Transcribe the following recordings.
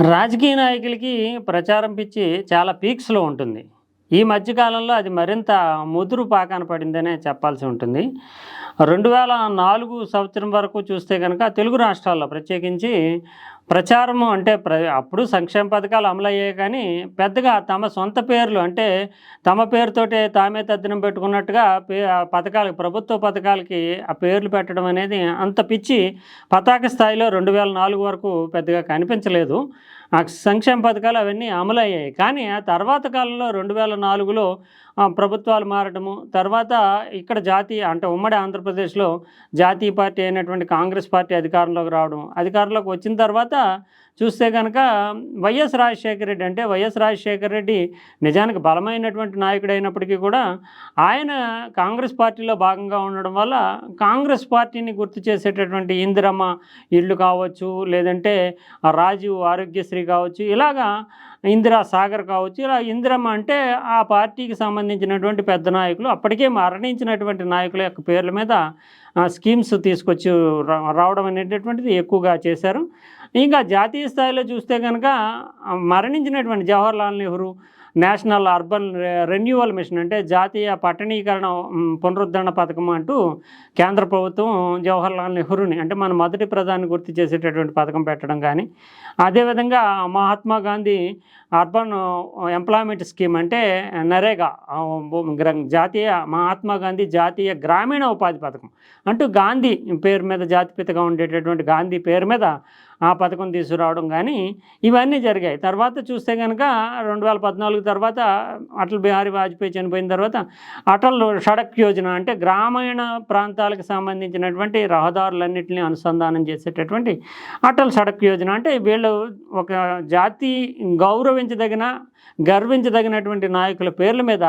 రాజకీయ నాయకులకి ప్రచారం పిచ్చి చాలా పీక్స్లో ఉంటుంది. ఈ మధ్యకాలంలో అది మరింత ముదురు పాకాన పడిందనే చెప్పాల్సి ఉంటుంది. రెండు వేల నాలుగు సంవత్సరం వరకు చూస్తే కనుక తెలుగు రాష్ట్రాల్లో ప్రత్యేకించి ప్రచారము అంటే ప్ర అప్పుడు సంక్షేమ పథకాలు అమలయ్యాయి కానీ పెద్దగా తమ సొంత పేర్లు అంటే తమ పేరుతోటే తామే తద్దినం పెట్టుకున్నట్టుగా పే ఆ పథకాలకి ప్రభుత్వ పథకాలకి ఆ పేర్లు పెట్టడం అనేది అంత పిచ్చి పతాక స్థాయిలో రెండు వేల నాలుగు వరకు పెద్దగా కనిపించలేదు. ఆ సంక్షేమ పథకాలు అవన్నీ అమలయ్యాయి. కానీ ఆ తర్వాత కాలంలో రెండు వేల నాలుగులో ప్రభుత్వాలు మారడము తర్వాత ఇక్కడ జాతీయ అంటే ఉమ్మడి ఆంధ్రప్రదేశ్లో జాతీయ పార్టీ అయినటువంటి కాంగ్రెస్ పార్టీ అధికారంలోకి రావడం అధికారంలోకి వచ్చిన తర్వాత చూస్తే కనుక వైఎస్ రాజశేఖర రెడ్డి అంటే వైఎస్ రాజశేఖర రెడ్డి నిజానికి బలమైనటువంటి నాయకుడు అయినప్పటికీ కూడా ఆయన కాంగ్రెస్ పార్టీలో భాగంగా ఉండడం వల్ల కాంగ్రెస్ పార్టీని గుర్తు చేసేటటువంటి ఇందిరమ్మ ఇళ్ళు కావచ్చు లేదంటే రాజీవ్ ఆరోగ్యశ్రీ కావచ్చు ఇలాగా ఇందిరా సాగర్ కావచ్చు ఇలా ఇందిరమ్మ అంటే ఆ పార్టీకి సంబంధించినటువంటి పెద్ద నాయకులు అప్పటికే మరణించినటువంటి నాయకుల యొక్క పేర్ల మీద స్కీమ్స్ తీసుకొచ్చి రా- రావడం అనేటటువంటిది ఎక్కువగా చేశారు. ఇంకా జాతీయ స్థాయిలో చూస్తే కనుక మరణించినటువంటి Jawaharlal Nehru national urban renewal mission అంటే జాతీయ పట్టణీకరణ పునరుద్ధరణ పథకం అంటూ కేంద్ర ప్రభుత్వం జవహర్లాల్ నెహ్రూని అంటే మన మొదటి ప్రధాని గుర్తు చేసేటటువంటి పథకం పెట్టడం కానీ అదేవిధంగా Mahatma Gandhi urban employment scheme అంటే నరేగా జాతీయ మహాత్మా గాంధీ జాతీయ గ్రామీణ ఉపాధి పథకం అంటూ గాంధీ పేరు మీద జాతిపితగా ఉండేటటువంటి గాంధీ పేరు మీద ఆ పథకం తీసుకురావడం కానీ ఇవన్నీ జరిగాయి. తర్వాత చూస్తే కనుక రెండు వేల పద్నాలుగు తర్వాత అటల్ బిహారీ వాజ్పేయి చనిపోయిన తర్వాత అటల్ సడక్ యోజన అంటే గ్రామీణ ప్రాంతాలకు సంబంధించినటువంటి రహదారులన్నింటినీ అనుసంధానం చేసేటటువంటి అటల్ సడక్ యోజన. అంటే వీళ్ళు ఒక జాతి గౌరవించదగిన గర్వించదగినటువంటి నాయకుల పేర్ల మీద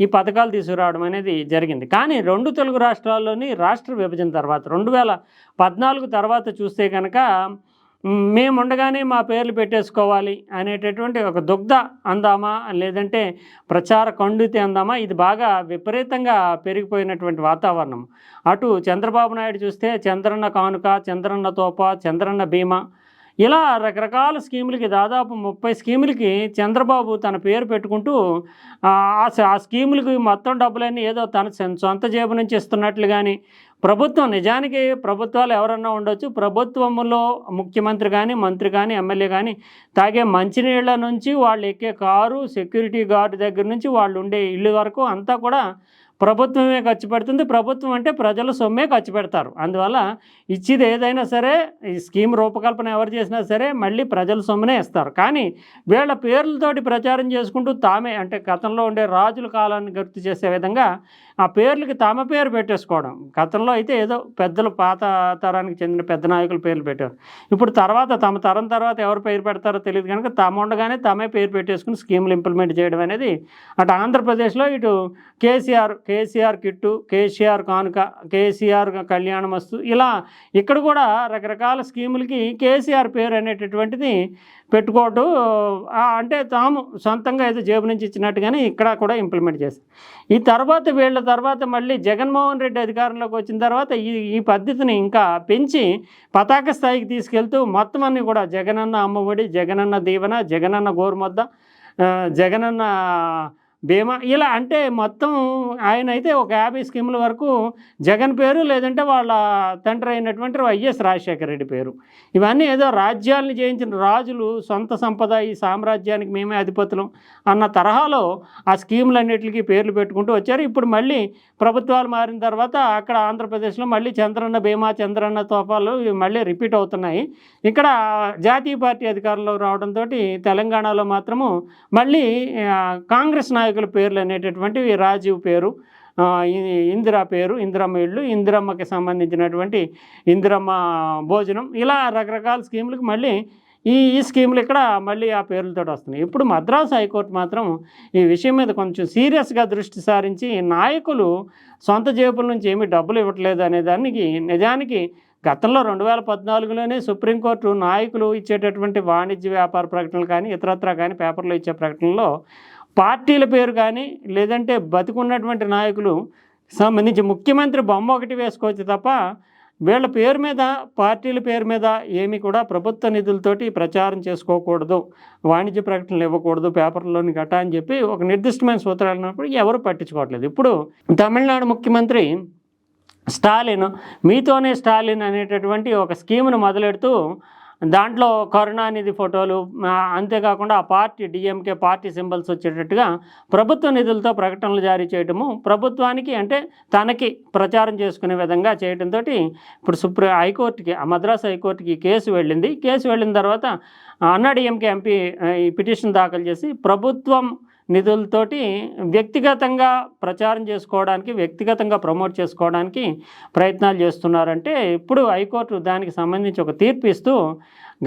ఈ పథకాలు తీసుకురావడం అనేది జరిగింది. కానీ రెండు తెలుగు రాష్ట్రాల్లోని రాష్ట్ర విభజన తర్వాత రెండు వేల పద్నాలుగు తర్వాత చూస్తే కనుక మేము ఉండగానే మా పేర్లు పెట్టేసుకోవాలి అనేటటువంటి ఒక దుగ్ధ అందామా లేదంటే ప్రచార కండుతి అందామా ఇది బాగా విపరీతంగా పెరిగిపోయినటువంటి వాతావరణం. అటు చంద్రబాబు నాయుడు చూస్తే చంద్రన్న కానుక చంద్రన్న తోప చంద్రన్న బీమా ఇలా రకరకాల స్కీములకి దాదాపు ముప్పై స్కీములకి చంద్రబాబు తన పేరు పెట్టుకుంటూ ఆ స్కీములకి మొత్తం డబ్బులన్నీ ఏదో తన సొంత జేబు నుంచి ఇస్తున్నట్లు కానీ ప్రభుత్వం నిజానికి ప్రభుత్వాలు ఎవరన్నా ఉండొచ్చు. ప్రభుత్వంలో ముఖ్యమంత్రి కానీ మంత్రి కానీ ఎమ్మెల్యే కానీ తాగే మంచినీళ్ళ నుంచి వాళ్ళు ఎక్కే కారు సెక్యూరిటీ గార్డు దగ్గర నుంచి వాళ్ళు ఉండే ఇల్లు వరకు అంతా కూడా ప్రభుత్వమే ఖర్చు పెడుతుంది. ప్రభుత్వం అంటే ప్రజల సొమ్మే ఖర్చు పెడతారు. అందువల్ల ఇచ్చేది ఏదైనా సరే ఈ స్కీమ్ రూపకల్పన ఎవరు చేసినా సరే మళ్ళీ ప్రజల సొమ్మునే ఇస్తారు. కానీ వీళ్ళ పేర్లతోటి ప్రచారం చేసుకుంటూ తామే అంటే గతంలో ఉండే రాజుల కాలాన్ని గుర్తు చేసే విధంగా ఆ పేర్లకి తమ పేరు పెట్టేసుకోవడం. గతంలో అయితే ఏదో పెద్దలు పాత తరానికి చెందిన పెద్ద నాయకుల పేర్లు పెట్టారు. ఇప్పుడు తర్వాత తమ తరం తర్వాత ఎవరు పేరు పెడతారో తెలియదు కనుక తమ ఉండగానే తమే పేరు పెట్టేసుకుని స్కీములు ఇంప్లిమెంట్ చేయడం అనేది అటు ఆంధ్రప్రదేశ్లో ఇటు కేసీఆర్ కేసీఆర్ కిట్టు కేసీఆర్ కానుక కేసీఆర్ కళ్యాణం వస్తు ఇలా ఇక్కడ కూడా రకరకాల స్కీములకి కేసీఆర్ పేరు అనేటటువంటిది పెట్టుకోవటం అంటే తాము సొంతంగా ఏదో జేబు నుంచి ఇచ్చినట్టుగానే ఇక్కడ కూడా ఇంప్లిమెంట్ చేశారు. ఈ తర్వాత వీళ్ళ తర్వాత మళ్ళీ జగన్మోహన్ రెడ్డి అధికారంలోకి వచ్చిన తర్వాత ఈ ఈ పద్ధతిని ఇంకా పెంచి పతాక స్థాయికి తీసుకెళ్తూ మొత్తం అన్ని కూడా జగనన్న అమ్మఒడి జగనన్న దీవెన జగనన్న గోరుమద్ద జగనన్న బీమా ఇలా అంటే మొత్తం ఆయన అయితే ఒక యాభై స్కీముల వరకు జగన్ పేరు లేదంటే వాళ్ళ తండ్రి అయినటువంటి వైఎస్ రాజశేఖర రెడ్డి పేరు. ఇవన్నీ ఏదో రాజ్యాలను జయించిన రాజులు సొంత సంపద ఈ సామ్రాజ్యానికి మేమే అధిపతులం అన్న తరహాలో ఆ స్కీములన్నిటికీ పేర్లు పెట్టుకుంటూ వచ్చారు. ఇప్పుడు మళ్ళీ ప్రభుత్వాలు మారిన తర్వాత అక్కడ ఆంధ్రప్రదేశ్లో మళ్ళీ చంద్రన్న బీమా చంద్రన్న తోపాలు మళ్ళీ రిపీట్ అవుతున్నాయి. ఇక్కడ జాతీయ పార్టీ అధికారంలో రావడంతో తెలంగాణలో మాత్రము మళ్ళీ కాంగ్రెస్ నాయకులు నాయకుల పేర్లు అనేటటువంటివి రాజీవ్ పేరు ఇందిరా పేరు ఇందిరమ్మ ఇళ్ళు ఇందిరమ్మకి సంబంధించినటువంటి ఇందిరమ్మ భోజనం ఇలా రకరకాల స్కీములకు మళ్ళీ ఈ ఈ స్కీములు ఇక్కడ మళ్ళీ ఆ పేర్లతో వస్తున్నాయి. ఇప్పుడు మద్రాసు హైకోర్టు మాత్రం ఈ విషయం మీద కొంచెం సీరియస్గా దృష్టి సారించి నాయకులు సొంత జేబుల నుంచి ఏమీ డబ్బులు ఇవ్వట్లేదు అనే దానికి నిజానికి గతంలో రెండు వేల పద్నాలుగులోనే సుప్రీంకోర్టు నాయకులు ఇచ్చేటటువంటి వాణిజ్య వ్యాపార ప్రకటనలు కానీ ఇతరత్రా కానీ పేపర్లో ఇచ్చే ప్రకటనలో పార్టీల పేరు కానీ లేదంటే బతికున్నటువంటి నాయకులు సంబంధించి ముఖ్యమంత్రి బొమ్మ ఒకటి వేసుకోవచ్చు తప్ప వీళ్ళ పేరు మీద పార్టీల పేరు మీద ఏమి కూడా ప్రభుత్వ నిధులతోటి ప్రచారం చేసుకోకూడదు. వాణిజ్య ప్రకటనలు ఇవ్వకూడదు పేపర్లోని గట అని చెప్పి ఒక నిర్దిష్టమైన సూత్రాలు ఉన్నప్పుడు ఎవరు పట్టించుకోవట్లేదు. ఇప్పుడు తమిళనాడు ముఖ్యమంత్రి స్టాలిన్ మీతోనే స్టాలిన్ అనేటటువంటి ఒక స్కీమ్ను మొదలెడుతూ దాంట్లో కరుణానిధి ఫోటోలు అంతేకాకుండా ఆ పార్టీ డిఎంకే పార్టీ సింబల్స్ వచ్చేటట్టుగా ప్రభుత్వ నిధులతో ప్రకటనలు జారీ చేయడము ప్రభుత్వానికి అంటే తనకి ప్రచారం చేసుకునే విధంగా చేయడంతో ఇప్పుడు సుప్రీం హైకోర్టుకి ఆ మద్రాసు హైకోర్టుకి కేసు వెళ్ళింది. కేసు వెళ్ళిన తర్వాత అన్నాడీఎంకే ఎంపీ ఈ పిటిషన్ దాఖలు చేసి ప్రభుత్వం నిధులతోటి వ్యక్తిగతంగా ప్రచారం చేసుకోవడానికి వ్యక్తిగతంగా ప్రమోట్ చేసుకోవడానికి ప్రయత్నాలు చేస్తున్నారంటే ఇప్పుడు హైకోర్టు దానికి సంబంధించి ఒక తీర్పు ఇస్తూ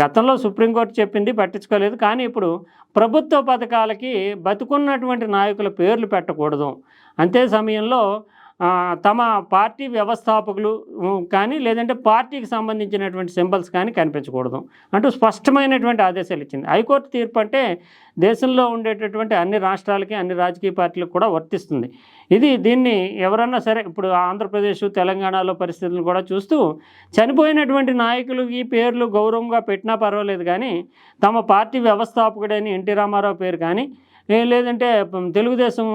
గతంలో సుప్రీంకోర్టు చెప్పింది పట్టించుకోలేదు. కానీ ఇప్పుడు ప్రభుత్వ పథకాలకి బతుకున్నటువంటి నాయకుల పేర్లు పెట్టకూడదు. అంతే సమయంలో తమ పార్టీ వ్యవస్థాపకులు కానీ లేదంటే పార్టీకి సంబంధించినటువంటి సింబల్స్ కానీ కనిపించకూడదు అంటూ స్పష్టమైనటువంటి ఆదేశాలు ఇచ్చింది. హైకోర్టు తీర్పు అంటే దేశంలో ఉండేటటువంటి అన్ని రాష్ట్రాలకి అన్ని రాజకీయ పార్టీలకు కూడా వర్తిస్తుంది. ఇది దీన్ని ఎవరన్నా సరే ఇప్పుడు ఆంధ్రప్రదేశ్ తెలంగాణలో పరిస్థితులను కూడా చూస్తూ చనిపోయినటువంటి నాయకులు ఈ పేర్లు గౌరవంగా పెట్టినా పర్వాలేదు కానీ తమ పార్టీ వ్యవస్థాపకుడైన ఎన్టీ రామారావు పేరు కానీ లేదంటే తెలుగుదేశం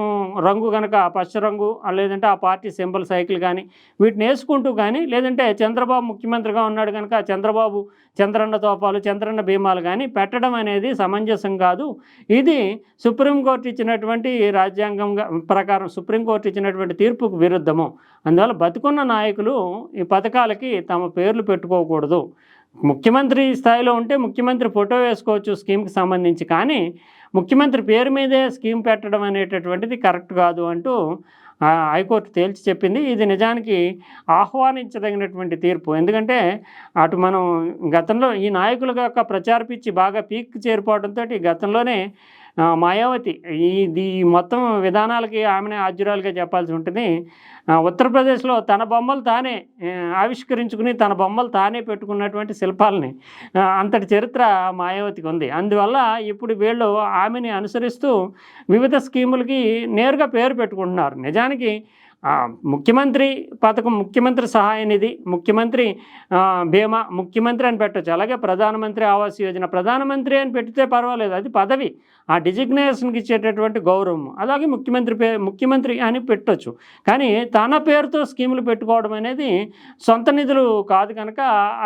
రంగు కనుక పచ్చ రంగు లేదంటే ఆ పార్టీ సింబల్ సైకిల్ కానీ వీటిని వేసుకుంటూ కానీ లేదంటే చంద్రబాబు ముఖ్యమంత్రిగా ఉన్నాడు కనుక చంద్రబాబు చంద్రన్న తోపాలు చంద్రన్న భీమాలు కానీ పెట్టడం అనేది సమంజసం కాదు. ఇది సుప్రీంకోర్టు ఇచ్చినటువంటి రాజ్యాంగం ప్రకారం సుప్రీంకోర్టు ఇచ్చినటువంటి తీర్పుకు విరుద్ధము. అందువల్ల బతుకున్న నాయకులు ఈ పథకాలకి తమ పేర్లు పెట్టుకోకూడదు. ముఖ్యమంత్రి స్థాయిలో ఉంటే ముఖ్యమంత్రి ఫోటో వేసుకోవచ్చు స్కీమ్కి సంబంధించి కానీ ముఖ్యమంత్రి పేరు మీదే స్కీమ్ పెట్టడం అనేటటువంటిది కరెక్ట్ కాదు అంటూ ఆ, హైకోర్టు తేల్చి చెప్పింది. ఇది నిజానికి ఆహ్వానించదగినటువంటి తీర్పు. ఎందుకంటే అటు మనం గతంలో ఈ నాయకుల యొక్క ప్రచార పిచ్చి బాగా పీక్ చేరిపోవడంతో గతంలోనే మాయావతి ఈ ఈ మొత్తం విధానాలకి ఆమెనే ఆద్యురాలుగా చెప్పాల్సి ఉంటుంది. ఉత్తరప్రదేశ్లో తన బొమ్మలు తానే ఆవిష్కరించుకుని తన బొమ్మలు తానే పెట్టుకున్నటువంటి శిల్పాలని అంతటి చరిత్ర మాయావతికి ఉంది. అందువల్ల ఇప్పుడు వీళ్ళు ఆమెని అనుసరిస్తూ వివిధ స్కీములకి నేరుగా పేరు పెట్టుకుంటున్నారు. నిజానికి ముఖ్యమంత్రి పథకం ముఖ్యమంత్రి సహాయ నిధి ముఖ్యమంత్రి భీమా బీమా ముఖ్యమంత్రి అని పెట్టచ్చు. అలాగే ప్రధానమంత్రి ఆవాస్ యోజన ప్రధానమంత్రి అని పెడితే పర్వాలేదు. అది పదవి. ఆ డిజిగ్నేషన్కి ఇచ్చేటటువంటి గౌరవం. అలాగే ముఖ్యమంత్రి పే ముఖ్యమంత్రి అని పెట్టొచ్చు. కానీ తన పేరుతో స్కీములు పెట్టుకోవడం అనేది సొంత నిధులు కాదు కనుక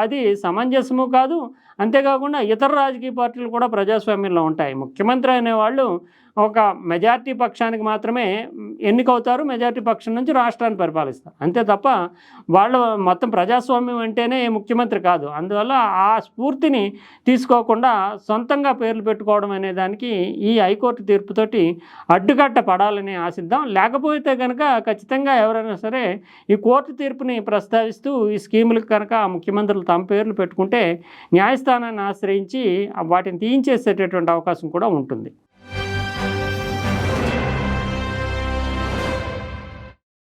అది సమంజసము కాదు. అంతేకాకుండా ఇతర రాజకీయ పార్టీలు కూడా ప్రజాస్వామ్యంలో ఉంటాయి. ముఖ్యమంత్రి అనేవాళ్ళు ఒక మెజార్టీ పక్షానికి మాత్రమే ఎన్నికవుతారు మెజారిటీ పక్షం నుంచి రాష్ట్రాన్ని పరిపాలిస్తారు. అంతే తప్ప వాళ్ళు మొత్తం ప్రజాస్వామ్యం అంటేనే ముఖ్యమంత్రి కాదు. అందువల్ల ఆ స్ఫూర్తిని తీసుకోకుండా సొంతంగా పేర్లు పెట్టుకోవడం అనే దానికి ఈ హైకోర్టు తీర్పుతోటి అడ్డుకట్ట పడాలని ఆశిద్దాం. లేకపోతే కనుక ఖచ్చితంగా ఎవరైనా సరే ఈ కోర్టు తీర్పుని ప్రస్తావిస్తూ ఈ స్కీములకు కనుక ముఖ్యమంత్రులు తమ పేర్లు పెట్టుకుంటే న్యాయస్థానాన్ని ఆశ్రయించి వాటిని తీయించేసేటటువంటి అవకాశం కూడా ఉంటుంది.